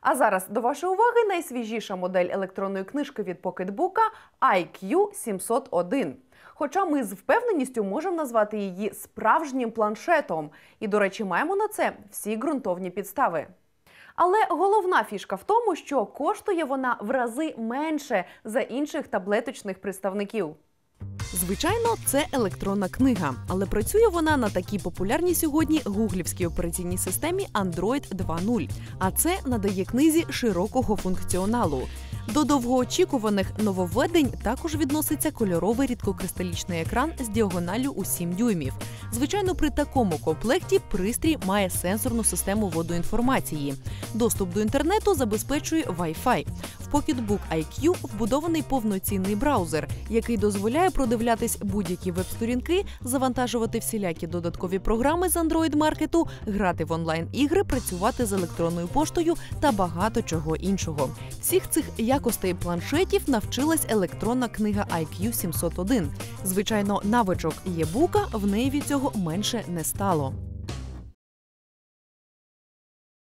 А зараз до вашої уваги найсвіжіша модель електронної книжки від покетбука IQ 701. Хоча ми з впевненістю можемо назвати її справжнім планшетом. І, до речі, маємо на це всі ґрунтовні підстави. Але головна фішка в тому, що коштує вона в рази менше за інших таблеточних представників. Звичайно, це електронна книга, але працює вона на такій популярній сьогодні гуглівській операційній системі Android 2.0. А це надає книзі широкого функціоналу. До довгоочікуваних нововведень також відноситься кольоровий рідкокристалічний екран з діагоналлю у 7 дюймів. Звичайно, при такому комплекті пристрій має сенсорну систему водоінформації. Доступ до інтернету забезпечує Wi-Fi. В Pocketbook IQ вбудований повноцінний браузер, який дозволяє продивлятись будь-які веб-сторінки, завантажувати всілякі додаткові програми з Android маркету, грати в онлайн-ігри, працювати з електронною поштою та багато чого іншого. Всіх цих якостей планшетів навчилась електронна книга IQ 701. Звичайно, навичок є бука в неї від цього менше не стало.